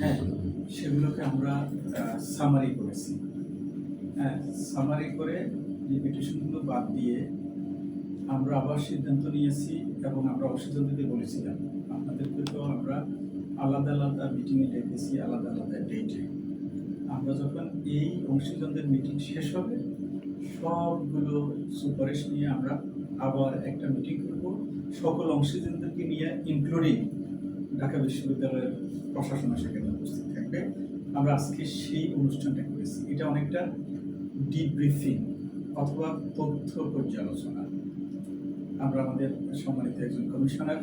হ্যাঁ সেগুলোকে আমরা সামারি করেছি। হ্যাঁ সামারি করে যে পিটিশনগুলো বাদ দিয়ে আমরা আবার সিদ্ধান্ত নিয়েছি এবং আমরা অসিদ্ধান্তকে বলেছিলাম। আপনাদেরকে তো আমরা আলাদা আলাদা মিটিংয়ে ডেকেছি, আলাদা আলাদা ডেটে আমরা যখন এই অংশীজনদের মিটিং শেষ হবে, সবগুলো সুপারিশ নিয়ে আমরা আবার একটা মিটিং করব। সকল অংশীজনদেরকে নিয়ে ইনক্লুডিং ঢাকা বিশ্ববিদ্যালয়ের প্রশাসন সেখানে উপস্থিত থাকবে? আমরা আজকে সেই অনুষ্ঠানটা করেছি। এটা অনেকটা ডিব্রিফিং অথবা তথ্য পর্যালোচনা। আমরা আমাদের সম্মানিত একজন কমিশনার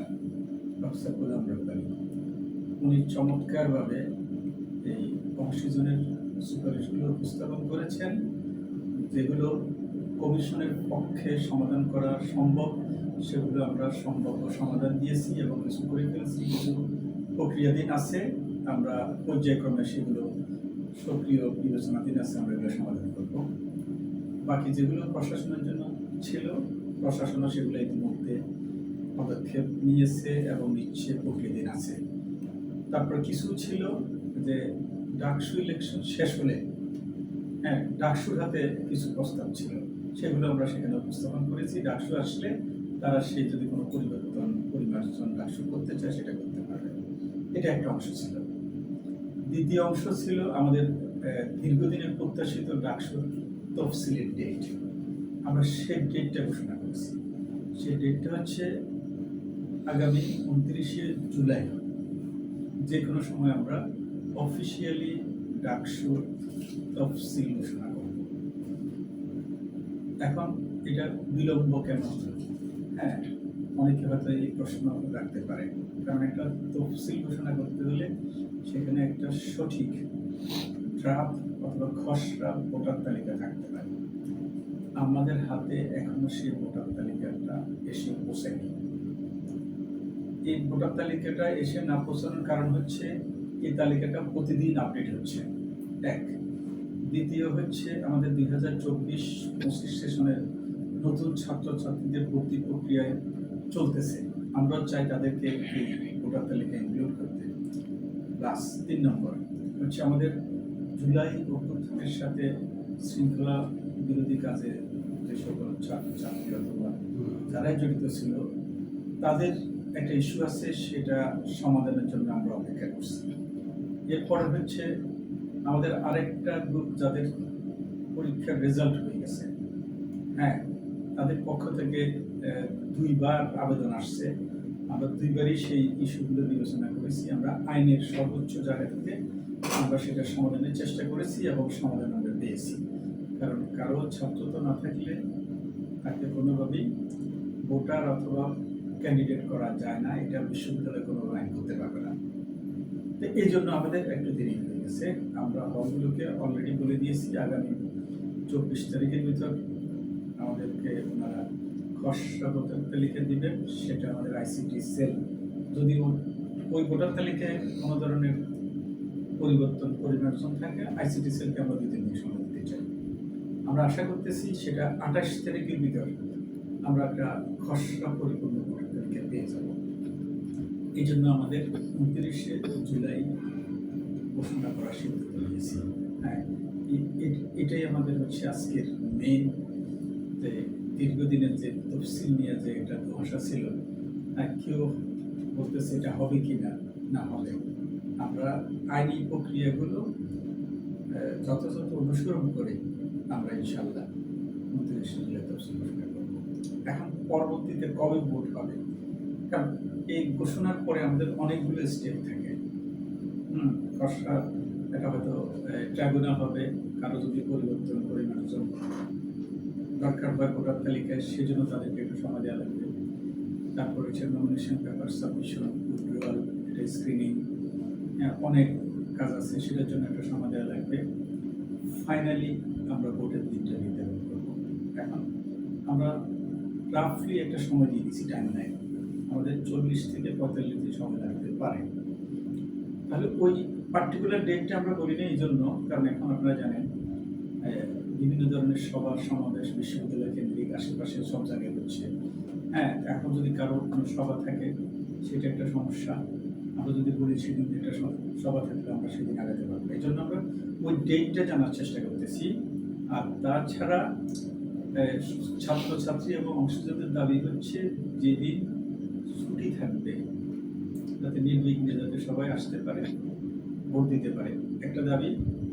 প্রফেসর গোলাম রব্বানি। উনি চমৎকারভাবে এই অক্সিজেনের সুপারিশগুলো উপস্থাপন করেছেন, যেগুলো কমিশনের পক্ষে সমাধান করা সম্ভব, সেগুলো আমরা সম্ভব সমাধান দিয়েছি এবং কিছু করে ফেলেছি কিছু প্রক্রিয়াধীন আছে। আমরা পর্যায়ক্রমে সেগুলো সক্রিয় বিবেচনাধীন আছে, আমরা এগুলো সমাধান করব। বাকি যেগুলো প্রশাসনের জন্য ছিল, প্রশাসনও সেগুলো ইতিমধ্যে পদক্ষেপ নিয়েছে এবং নিচ্ছে, প্রক্রিয়াধীন আছে। তারপর কিছু ছিল যে ডাকসু ইলেকশন শেষ হলে হ্যাঁ ডাকসুর হাতে কিছু প্রস্তাব ছিল। সেগুলো আমরা সেখানে উপস্থাপন করেছি। ডাকসু আসলে তারা সেই যদি কোনো পরিবর্তন পরিমার্জন ডাকসু করতে চায়, সেটা করতে পারবে। এটা একটা অংশ ছিল। দ্বিতীয় অংশ ছিল আমাদের দীর্ঘদিনের প্রত্যাশিত ডাকসুর তফসিলের ডেট আমরা সেই ডেটটা ঘোষণা করেছি। সেই ডেটটা হচ্ছে আগামী উনত্রিশে জুলাই। যে কোনো সময় আমরা অফিসিয়ালি ডাকসুর তফসিল ঘোষণা করব। এখন এটা বিলম্ব কেন? হ্যাঁ অনেকে হয়তো এই প্রশ্ন রাখতে পারে। কারণ একটা তফসিল ঘোষণা করতে হলে সেখানে একটা সঠিক ড্রাফট অথবা খসড়া ভোটার তালিকা থাকতে পারে। আমাদের হাতে এখনও সেই ভোটার তালিকাটা এসে পৌঁছায়নি এই ভোটার তালিকাটা এসে না পৌঁছানোর কারণ হচ্ছে, এই তালিকাটা প্রতিদিন আপডেট হচ্ছে। এক দ্বিতীয় হচ্ছে আমাদের দুই হাজার চব্বিশ পঁচিশ সেশনের নতুন ছাত্রছাত্রীদের ভর্তি প্রক্রিয়ায় চলতেছে। আমরা চাই তাদেরকে ভোটার তালিকায় ইনক্লুড করতে। প্লাস তিন নম্বর হচ্ছে আমাদের জুলাই অভ্যুত্থানের সাথে শৃঙ্খলা বিরোধী কাজে যে সকল ছাত্র ছাত্রী অথবা যারাই জড়িত ছিল, তাদের একটা ইস্যু আছে, সেটা সমাধানের জন্য আমরা অপেক্ষা করছি। এরপরে হচ্ছে আমাদের আরেকটা গ্রুপ যাদের পরীক্ষার রেজাল্ট হয়ে গেছে হ্যাঁ তাদের পক্ষ থেকে দুইবার আবেদন আসছে। আমরা দুইবারই সেই ইস্যুগুলো বিবেচনা করেছি। আমরা আইনের সর্বোচ্চ জায়গা থেকে আমরা সেটা সমাধানের চেষ্টা করেছি এবং সমাধান আমরা পেয়েছি। কারণ কারও ছাত্র তো না থাকলে তাকে কোনোভাবেই ভোটার অথবা ক্যান্ডিডেট করা যায় না। এটা বিশ্ববিদ্যালয় কোনো আইন করতে পারবে না। তো এই জন্য আমাদের একটু দেরি হয়ে গেছে। আমরা হলগুলোকে অলরেডি বলে দিয়েছি, আগামী চব্বিশ তারিখের ভিতর আমাদেরকে ওনারা খসড়া ভোটার তালিকা দিবেন, সেটা আমাদের আইসিটি সেল যদি ওই ভোটার তালিকায় কোনো ধরনের পরিবর্তন পরিমার্জন থাকে আইসিটি সেলকে আমরা দুই তিন সময় দিতে চাই। আমরা আশা করতেছি সেটা আঠাশ তারিখের ভিতর আমরা একটা খসড়া পরিপূর্ণ ভোটার তালিকা পেয়ে যাব। এই জন্য আমাদের উনত্রিশে জুলাই ঘোষণা করার সিদ্ধান্ত নিয়েছি হ্যাঁ এটাই আমাদের হচ্ছে আজকের মেন যে দীর্ঘদিনের যে তফসিল নিয়ে যে একটা ধোঁয়াশা ছিল হ্যাঁ কেউ বলতেছে এটা হবে কি না না হবে। আমরা আইনি প্রক্রিয়াগুলো যথাযথ অনুসরণ করে আমরা ইনশাল্লাহ উনত্রিশে জুলাই তফসিল ঘোষণা করব। এখন পরবর্তীতে কবে ভোট হবে? কারণ এই ঘোষণার পরে আমাদের অনেকগুলো স্টেপ থাকে। হুম, খসড়া, এটা হয়তো ট্রাইব্যুনাল হবে, কারও যদি পরিবর্তন পরিমার্জন দরকার হয় ভোটার তালিকায়, সেজন্য তাদেরকে একটু সময় দেওয়া লাগবে। তারপর হচ্ছে নমিনেশন পেপার সাবমিশন উইথড্রয়াল এটা স্ক্রিনিং অনেক কাজ আছে, সেটার জন্য একটা সময় দেওয়া লাগবে। ফাইনালি আমরা ভোটের দিনটা নির্ধারণ করব। এখন আমরা রাফলি একটা সময় দিয়ে দিচ্ছি টাইম লাইন চল্লিশ থেকে পঁয়তাল্লিশ সময় লাগতে পারে। তাহলে ওই পার্টিকুলার ডেটটা আমরা বলি না এই জন্য কারণ এখন আপনারা জানেন বিভিন্ন ধরনের সভা, সমাবেশ, বিশ্ববিদ্যালয় কেন্দ্রিক, আশেপাশে সব জায়গায় হচ্ছে। হ্যাঁ এখন যদি কারও কোনো সভা থাকে, সেটা একটা সমস্যা। আমরা যদি বলি সেদিন একটা সভা থাকলে আমরা সেদিন আগাতে পারব। এই জন্য আমরা ওই ডেটটা জানার চেষ্টা করতেছি। আর তাছাড়া ছাত্রছাত্রী এবং অংশীদারদের দাবি হচ্ছে, যেদিন ছুটি থাকবে। যাতে নির্বিঘ্নে যাতে সবাই আসতে পারে, ভোট দিতে পারে। একটা দাবি,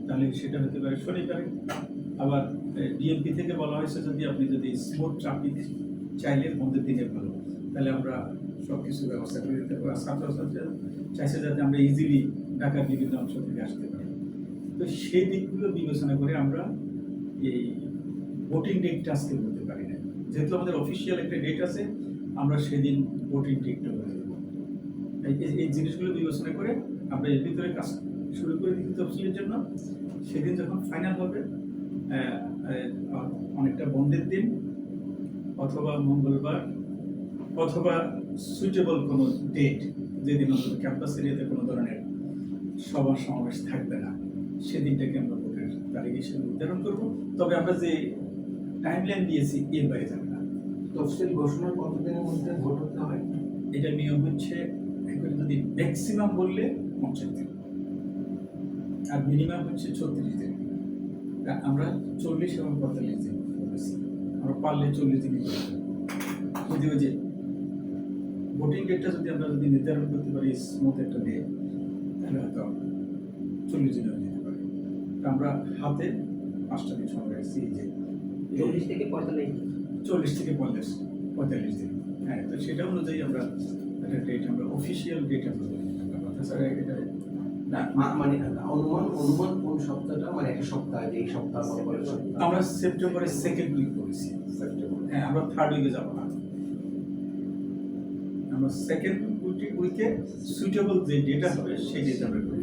তাহলে সেটা হতে পারে শনিবারে। আবার ডিএমপি থেকে বলা হয়েছে যদি আপনি যদি স্মুথ ট্রাফিক চাইলে বন্ধের দিনে ভালো তাহলে আমরা সব কিছু ব্যবস্থা করে দিতে পারি ছাত্রছাত্রীরা চাইছে যাতে আমরা ইজিলি ঢাকার বিভিন্ন অংশ থেকে আসতে পারি। তো সেই দিকগুলো বিবেচনা করে আমরা এই ভোটিং ডেটটা আজকে বলতে পারি না। যেহেতু আমাদের অফিসিয়াল একটা ডেট আছে আমরা সেদিন ভোটিং ঠিকঠাক বলে দেবো। এই- জিনিসগুলো বিবেচনা করে আমরা এর ভিতরে কাজ শুরু করে দিচ্ছি তফসিলের জন্য। সেদিন যখন ফাইনাল হবে অনেকটা বন্ধের দিন, অথবা মঙ্গলবার, অথবা সুইটেবল কোনো ডেট যেদিন অন্তত ক্যাম্পাস এরিয়াতে কোনো ধরনের সভা সমাবেশ থাকবে না, সেদিনটাকে আমরা ভোটের তারিখ হিসেবে নির্ধারণ করব। তবে আমরা যে টাইমলাইন দিয়েছি, এর বাইরে যাবে তফসিল ঘোষণার কতদিনের মধ্যে ভোট হতে হয়? এটা নিয়ম হচ্ছে যদি ম্যাক্সিমাম বললে পঞ্চাশ দিন। আর মিনিমাম হচ্ছে ছত্রিশ দিন। তা আমরা চল্লিশ এবং পঁয়তাল্লিশ দিন আমরা পারলে চল্লিশ দিনই যদি ওই যে ভোটিং ডেটটা যদি আমরা যদি নির্ধারণ করতে পারি স্মুথ একটা ডে তাহলে হয়তো চল্লিশ দিনে যেতে পারে। তা আমরা হাতে পাঁচটা দিন সময় রাখছি এই যে চল্লিশ থেকে পঁয়তাল্লিশ চল্লিশ থেকে পঞ্চাশ পঁয়তাল্লিশ দিন। হ্যাঁ তো সেটা অনুযায়ী আমরা একটা ডেট আমরা অফিসিয়াল ডেট আমরা বলি। তাছাড়া এটা না মানে অনুমান অনুমান কোন সপ্তাহটা? মানে একটা সপ্তাহ যে এই সপ্তাহ পর পরের সপ্তাহ। আমরা সেপ্টেম্বরের সেকেন্ড উইক করেছি সেপ্টেম্বর হ্যাঁ আমরা থার্ড উইকে যাব না। আমরা সেকেন্ড উইকে সুইটেবল যে ডেটা হবে সেই ডেটা আমরা করি